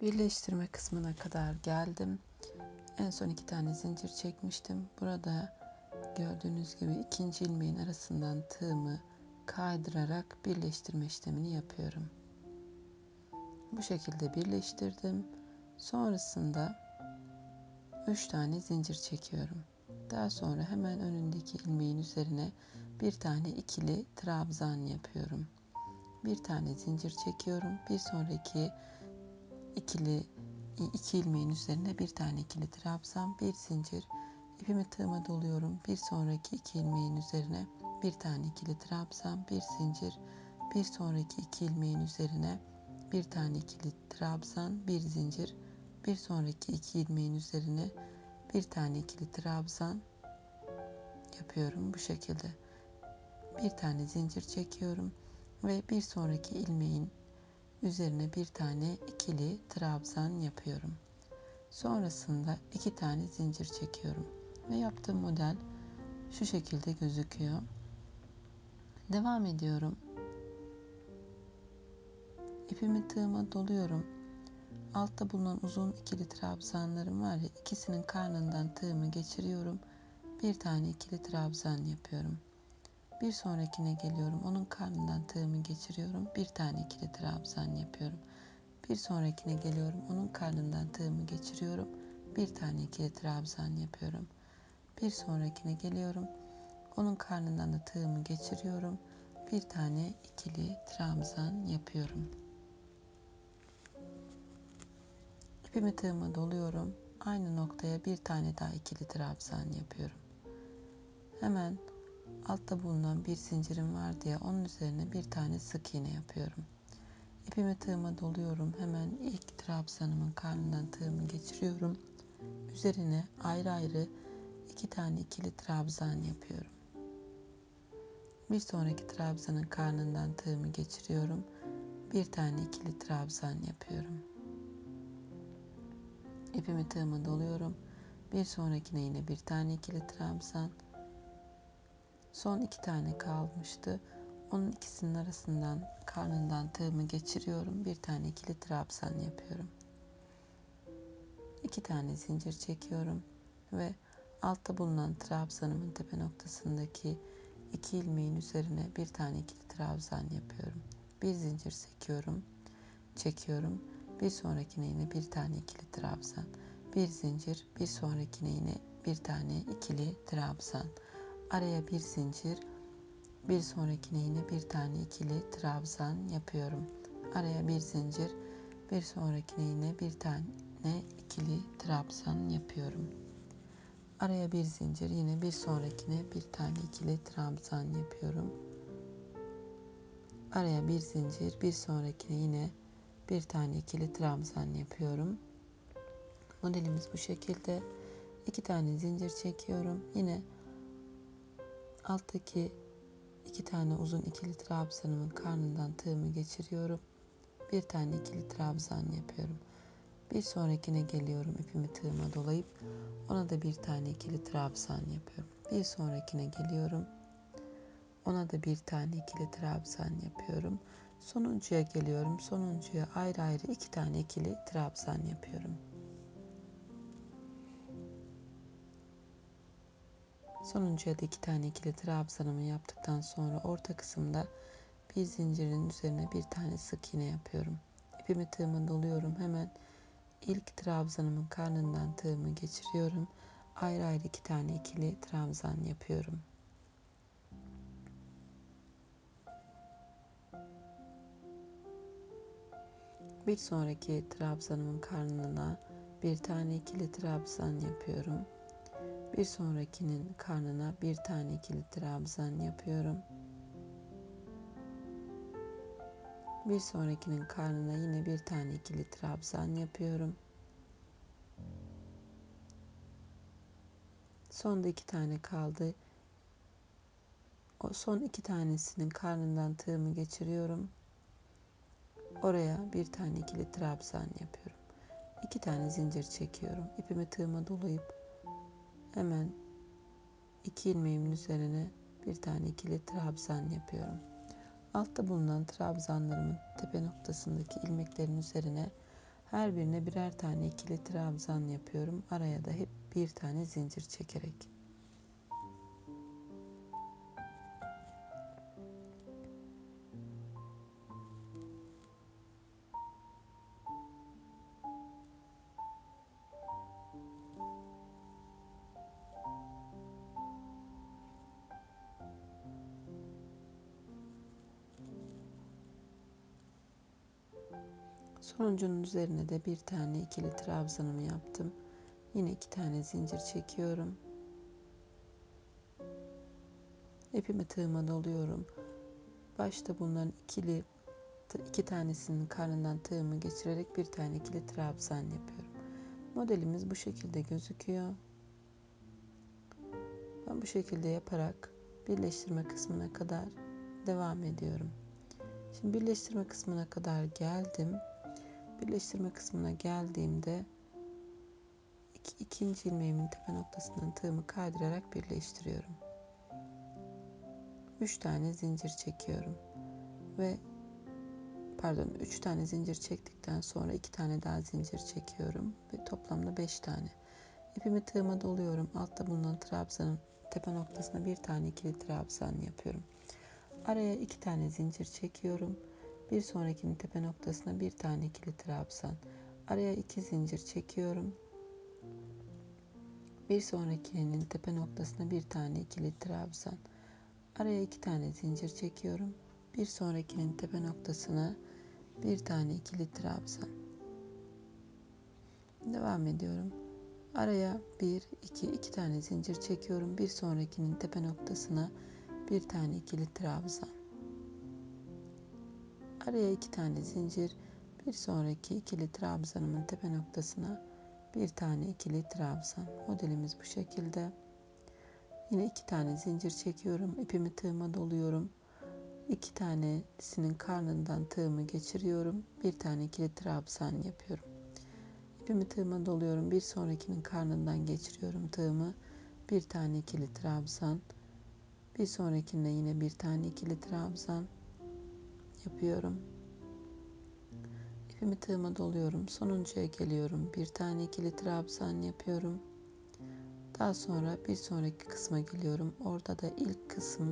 Birleştirme kısmına kadar geldim. En son iki tane zincir çekmiştim. Burada gördüğünüz gibi ikinci ilmeğin arasından tığımı kaydırarak birleştirme işlemini yapıyorum. Bu şekilde birleştirdim. Sonrasında 3 tane zincir çekiyorum. Daha sonra hemen önündeki ilmeğin üzerine bir tane ikili trabzan yapıyorum. Bir tane zincir çekiyorum. Bir sonraki ikili iki ilmeğin üzerine bir tane ikili trabzan, bir zincir, ipimi tığıma doluyorum. Bir sonraki iki ilmeğin üzerine bir tane ikili trabzan, bir zincir, bir sonraki iki ilmeğin üzerine bir tane ikili trabzan, bir zincir, bir sonraki iki ilmeğin üzerine bir tane ikili trabzan yapıyorum bu şekilde. Bir tane zincir çekiyorum ve bir sonraki ilmeğin üzerine bir tane ikili trabzan yapıyorum. Sonrasında iki tane zincir çekiyorum ve yaptığım model şu şekilde gözüküyor. Devam ediyorum. İpimi tığıma doluyorum. Altta bulunan uzun ikili trabzanlarım var ya ikisinin karnından tığımı geçiriyorum. Bir tane ikili trabzan yapıyorum. Bir sonrakine geliyorum. Onun karnından tığımı geçiriyorum. Bir tane ikili trabzan yapıyorum. Bir sonrakine geliyorum. Onun karnından tığımı geçiriyorum. Bir tane ikili trabzan yapıyorum. Bir sonrakine geliyorum. Onun karnından da tığımı geçiriyorum. Bir tane ikili trabzan yapıyorum. İpimi tığıma doluyorum. Aynı noktaya bir tane daha ikili trabzan yapıyorum. Hemen altta bulunan bir zincirim var diye onun üzerine bir tane sık iğne yapıyorum. İpimi tığıma doluyorum. Hemen ilk trabzanımın karnından tığımı geçiriyorum. Üzerine ayrı ayrı iki tane ikili trabzan yapıyorum. Bir sonraki trabzanın karnından tığımı geçiriyorum. Bir tane ikili trabzan yapıyorum. İpimi tığıma doluyorum. Bir sonrakine yine bir tane ikili trabzan. Son iki tane kalmıştı. Onun ikisinin arasından karnından tığımı geçiriyorum. Bir tane ikili trabzan yapıyorum. İki tane zincir çekiyorum ve altta bulunan trabzanımın tepe noktasındaki iki ilmeğin üzerine bir tane ikili trabzan yapıyorum. Bir zincir çekiyorum, çekiyorum. Bir sonrakine yine bir tane ikili trabzan. Bir zincir, bir sonrakine yine bir tane ikili trabzan. Araya bir zincir, bir sonrakine yine bir tane ikili trabzan yapıyorum. Araya bir zincir, bir sonrakine yine bir tane ikili trabzan yapıyorum. Araya bir zincir, yine bir sonrakine bir tane ikili trabzan yapıyorum. Araya bir zincir, bir sonrakine yine bir tane ikili trabzan yapıyorum. Modelimiz bu şekilde. İki tane zincir çekiyorum. Yine alttaki iki tane uzun ikili trabzanımın karnından tığımı geçiriyorum. Bir tane ikili trabzan yapıyorum. Bir sonrakine geliyorum ipimi tığıma dolayıp ona da bir tane ikili trabzan yapıyorum. Bir sonrakine geliyorum. Ona da bir tane ikili trabzan yapıyorum. Sonuncuya geliyorum. Sonuncuya ayrı ayrı iki tane ikili trabzan yapıyorum. Sonuncuya da iki tane ikili trabzanımı yaptıktan sonra orta kısımda bir zincirin üzerine bir tane sık iğne yapıyorum. İpimi tığıma doluyorum. Hemen ilk trabzanımın karnından tığımı geçiriyorum. Ayrı ayrı iki tane ikili trabzan yapıyorum. Bir sonraki trabzanımın karnına bir tane ikili trabzan yapıyorum. Bir sonrakinin karnına bir tane ikili trabzan yapıyorum. Bir sonrakinin karnına yine bir tane ikili trabzan yapıyorum. Sonda iki tane kaldı. O son iki tanesinin karnından tığımı geçiriyorum. Oraya bir tane ikili trabzan yapıyorum. İki tane zincir çekiyorum. İpimi tığıma dolayıp hemen iki ilmeğimin üzerine bir tane ikili trabzan yapıyorum. Altta bulunan trabzanlarımın tepe noktasındaki ilmeklerin üzerine Her birine birer tane ikili trabzan yapıyorum. Araya da hep bir tane zincir çekerek. Sonuncunun üzerine de bir tane ikili trabzanımı yaptım. Yine iki tane zincir çekiyorum. İpimi tığıma doluyorum. Başta bulunan ikili iki tanesinin karnından tığımı geçirerek bir tane ikili trabzan yapıyorum. Modelimiz bu şekilde gözüküyor. Ben bu şekilde yaparak birleştirme kısmına kadar devam ediyorum. Şimdi birleştirme kısmına kadar geldim birleştirme kısmına geldiğimde iki, ikinci ilmeğimin tepe noktasından tığımı kaydırarak birleştiriyorum. Üç tane zincir çekiyorum ve pardon üç tane zincir çektikten sonra iki tane daha zincir çekiyorum ve toplamda beş tane. İpimi tığıma doluyorum. Altta bulunan trabzanın tepe noktasına bir tane ikili trabzan yapıyorum. Araya iki tane zincir çekiyorum bir sonrakinin tepe noktasına bir tane ikili trabzan. Araya iki zincir çekiyorum. Bir sonrakinin tepe noktasına bir tane ikili trabzan. Araya iki tane zincir çekiyorum. Bir sonrakinin tepe noktasına bir tane ikili trabzan. Devam ediyorum. Araya bir, iki, iki tane zincir çekiyorum. Bir sonrakinin tepe noktasına bir tane ikili trabzan. Araya iki tane zincir, bir sonraki ikili trabzanımın tepe noktasına bir tane ikili trabzan. Modelimiz bu şekilde. Yine iki tane zincir çekiyorum. ipimi tığıma doluyorum. İki tanesinin karnından tığımı geçiriyorum. Bir tane ikili trabzan yapıyorum. İpimi tığıma doluyorum. Bir sonrakinin karnından geçiriyorum tığımı. Bir tane ikili trabzan. Bir sonrakinde yine bir tane ikili trabzan yapıyorum. İpimi tığıma doluyorum. Sonuncuya geliyorum. Bir tane ikili trabzan yapıyorum. Daha sonra bir sonraki kısma geliyorum. Orada da ilk kısma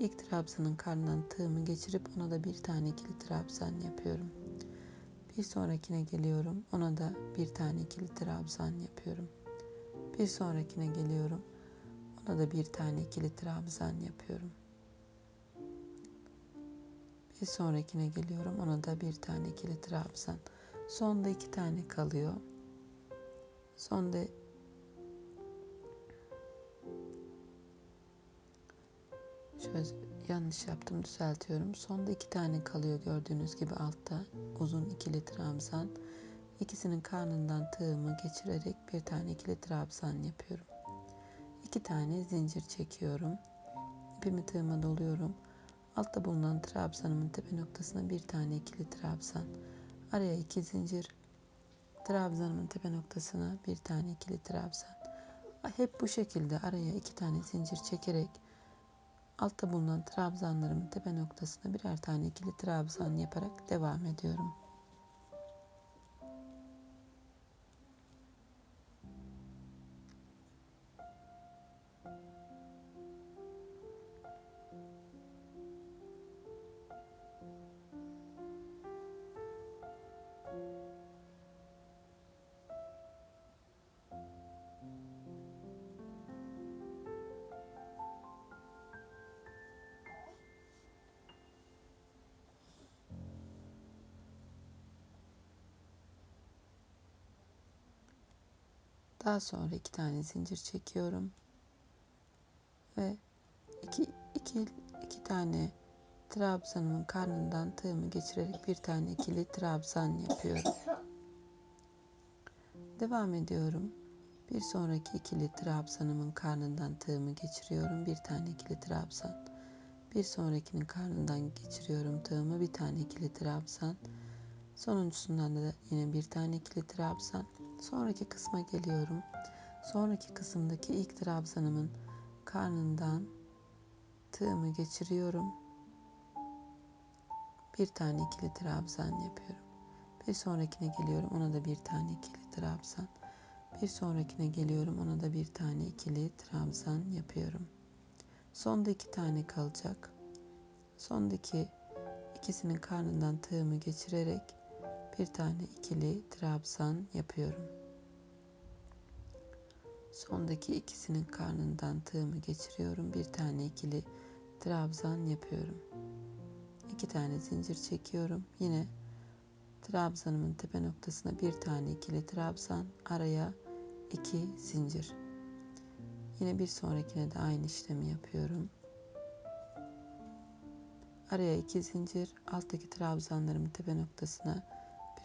ilk trabzanın karnından tığımı geçirip ona da bir tane ikili trabzan yapıyorum. Bir sonrakine geliyorum. Ona da bir tane ikili trabzan yapıyorum. Bir sonrakine geliyorum. Ona da bir tane ikili trabzan yapıyorum. Bir sonrakine geliyorum. Ona da bir tane ikili trabzan. Sonda iki tane kalıyor. Sonda şöyle yanlış yaptım düzeltiyorum. Sonda iki tane kalıyor gördüğünüz gibi altta uzun ikili trabzan. İkisinin karnından tığımı geçirerek bir tane ikili trabzan yapıyorum. İki tane zincir çekiyorum. İpimi tığıma doluyorum. Altta bulunan trabzanımın tepe noktasına bir tane ikili trabzan. Araya iki zincir. Trabzanımın tepe noktasına bir tane ikili trabzan. Hep bu şekilde araya iki tane zincir çekerek altta bulunan trabzanlarımın tepe noktasına birer tane ikili trabzan yaparak devam ediyorum. Daha sonra iki tane zincir çekiyorum. Ve iki, iki, iki tane trabzanımın karnından tığımı geçirerek bir tane ikili trabzan yapıyorum. Devam ediyorum. Bir sonraki ikili trabzanımın karnından tığımı geçiriyorum. Bir tane ikili trabzan. Bir sonrakinin karnından geçiriyorum tığımı. Bir tane ikili trabzan. Sonuncusundan da yine bir tane ikili trabzan. Sonraki kısma geliyorum. Sonraki kısımdaki ilk trabzanımın karnından tığımı geçiriyorum. Bir tane ikili trabzan yapıyorum. Bir sonrakine geliyorum ona da bir tane ikili trabzan. Bir sonrakine geliyorum ona da bir tane ikili trabzan yapıyorum. Sonda iki tane kalacak. Sondaki ikisinin karnından tığımı geçirerek bir tane ikili trabzan yapıyorum. Sondaki ikisinin karnından tığımı geçiriyorum. Bir tane ikili trabzan yapıyorum. İki tane zincir çekiyorum. Yine trabzanımın tepe noktasına bir tane ikili trabzan, araya iki zincir. Yine bir sonrakine de aynı işlemi yapıyorum. Araya iki zincir, alttaki trabzanlarımın tepe noktasına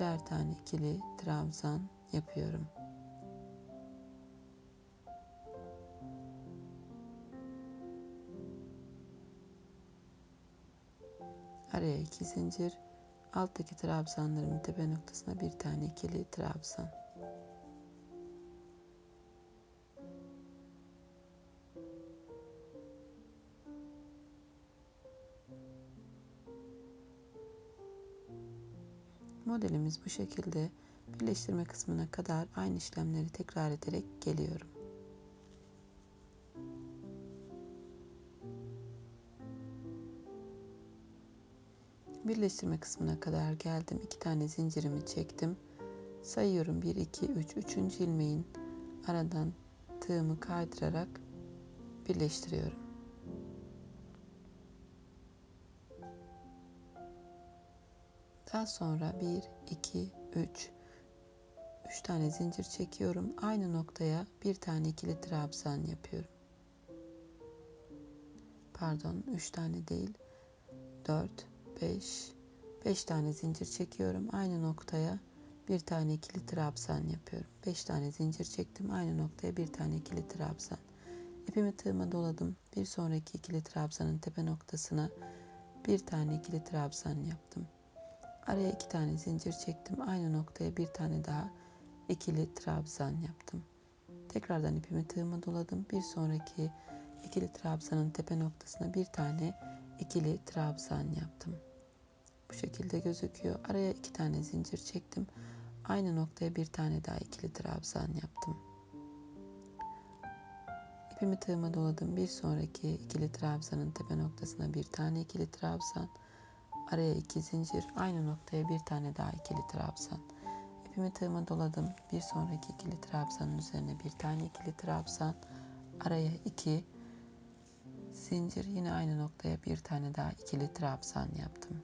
birer tane ikili trabzan yapıyorum. Araya iki zincir, alttaki trabzanlarımın tepe noktasına bir tane ikili trabzan. Modelimiz bu şekilde birleştirme kısmına kadar aynı işlemleri tekrar ederek geliyorum. Birleştirme kısmına kadar geldim. İki tane zincirimi çektim. Sayıyorum 1, 2, 3. Üçüncü ilmeğin aradan tığımı kaydırarak birleştiriyorum. Daha sonra 1, 2, 3. 3 tane zincir çekiyorum. Aynı noktaya bir tane ikili trabzan yapıyorum. Pardon 3 tane değil. 4, 5, 5 tane zincir çekiyorum. Aynı noktaya bir tane ikili trabzan yapıyorum. 5 tane zincir çektim. Aynı noktaya bir tane ikili trabzan. İpimi tığıma doladım. Bir sonraki ikili trabzanın tepe noktasına bir tane ikili trabzan yaptım. Araya iki tane zincir çektim. Aynı noktaya bir tane daha ikili trabzan yaptım. Tekrardan ipimi tığıma doladım. Bir sonraki ikili trabzanın tepe noktasına bir tane ikili trabzan yaptım. Bu şekilde gözüküyor. Araya iki tane zincir çektim. Aynı noktaya bir tane daha ikili trabzan yaptım. İpimi tığıma doladım. Bir sonraki ikili trabzanın tepe noktasına bir tane ikili trabzan. Araya iki zincir. Aynı noktaya bir tane daha ikili trabzan. İpimi tığıma doladım. Bir sonraki ikili trabzanın üzerine bir tane ikili trabzan. Araya iki zincir. Yine aynı noktaya bir tane daha ikili trabzan yaptım.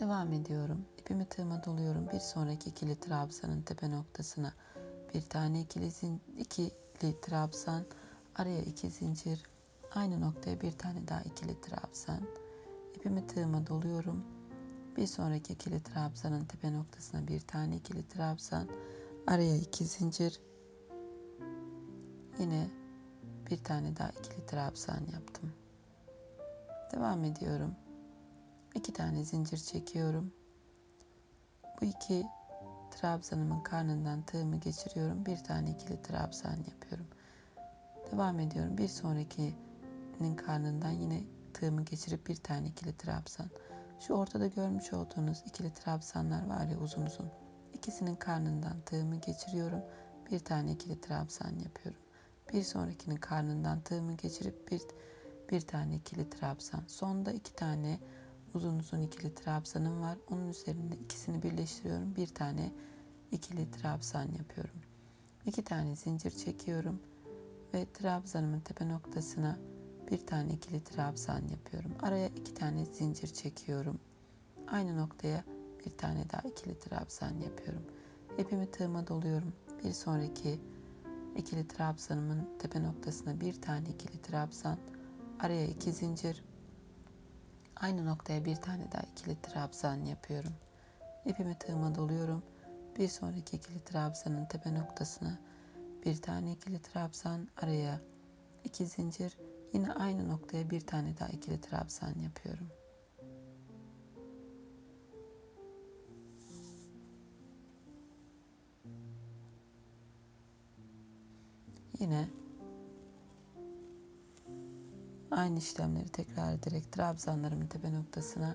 Devam ediyorum. İpimi tığıma doluyorum. Bir sonraki ikili trabzanın tepe noktasına bir tane ikili, zin, ikili trabzan. Araya iki zincir. Aynı noktaya bir tane daha ikili trabzan. İpimi tığıma doluyorum. Bir sonraki ikili trabzanın tepe noktasına bir tane ikili trabzan. Araya iki zincir. Yine bir tane daha ikili trabzan yaptım. Devam ediyorum. İki tane zincir çekiyorum. Bu iki trabzanımın karnından tığımı geçiriyorum. Bir tane ikili trabzan yapıyorum. Devam ediyorum. Bir sonrakinin karnından yine tığımı geçirip bir tane ikili trabzan. Şu ortada görmüş olduğunuz ikili trabzanlar var ya uzun uzun. İkisinin karnından tığımı geçiriyorum. Bir tane ikili trabzan yapıyorum. Bir sonrakinin karnından tığımı geçirip bir, bir tane ikili trabzan. Sonda iki tane uzun uzun ikili trabzanım var. Onun üzerinde ikisini birleştiriyorum. Bir tane ikili trabzan yapıyorum. İki tane zincir çekiyorum ve trabzanımın tepe noktasına bir tane ikili trabzan yapıyorum. Araya iki tane zincir çekiyorum. Aynı noktaya bir tane daha ikili trabzan yapıyorum. İpimi tığıma doluyorum. Bir sonraki ikili trabzanımın tepe noktasına bir tane ikili trabzan. Araya iki zincir. Aynı noktaya bir tane daha ikili trabzan yapıyorum. İpimi tığıma doluyorum. Bir sonraki ikili trabzanın tepe noktasına bir tane ikili trabzan araya iki zincir Yine aynı noktaya bir tane daha ikili trabzan yapıyorum. Yine aynı işlemleri tekrar ederek trabzanlarımın tepe noktasına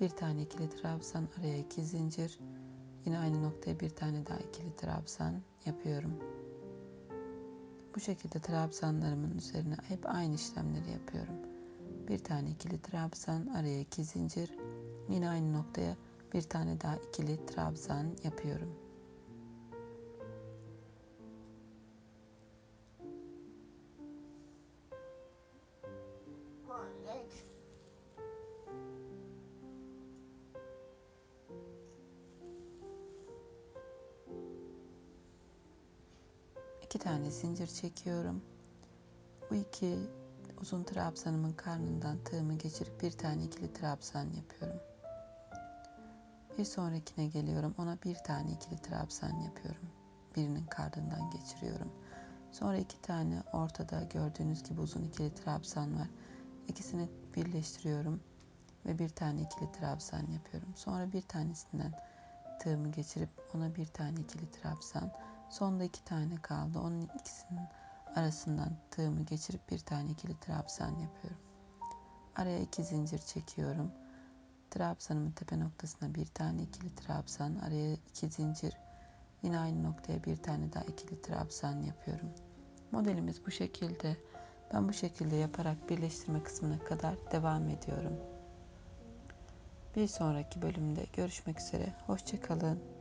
Bir tane ikili trabzan, araya iki zincir. Yine aynı noktaya bir tane daha ikili trabzan yapıyorum. Bu şekilde trabzanlarımın üzerine hep aynı işlemleri yapıyorum. Bir tane ikili trabzan, araya iki zincir. Yine aynı noktaya bir tane daha ikili trabzan yapıyorum. Zincir çekiyorum. Bu iki uzun trabzanımın karnından tığımı geçirip bir tane ikili trabzan yapıyorum. Bir sonrakine geliyorum. Ona bir tane ikili trabzan yapıyorum. Birinin karnından geçiriyorum. Sonra iki tane ortada gördüğünüz gibi uzun ikili trabzan var. İkisini birleştiriyorum ve bir tane ikili trabzan yapıyorum. Sonra bir tanesinden tığımı geçirip ona bir tane ikili trabzan. Sonda iki tane kaldı. Onun ikisinin arasından tığımı geçirip bir tane ikili trabzan yapıyorum. Araya iki zincir çekiyorum. Trabzanımın tepe noktasına bir tane ikili trabzan, araya iki zincir, yine aynı noktaya bir tane daha ikili trabzan yapıyorum. Modelimiz bu şekilde. Ben bu şekilde yaparak birleştirme kısmına kadar devam ediyorum. Bir sonraki bölümde görüşmek üzere. Hoşçakalın.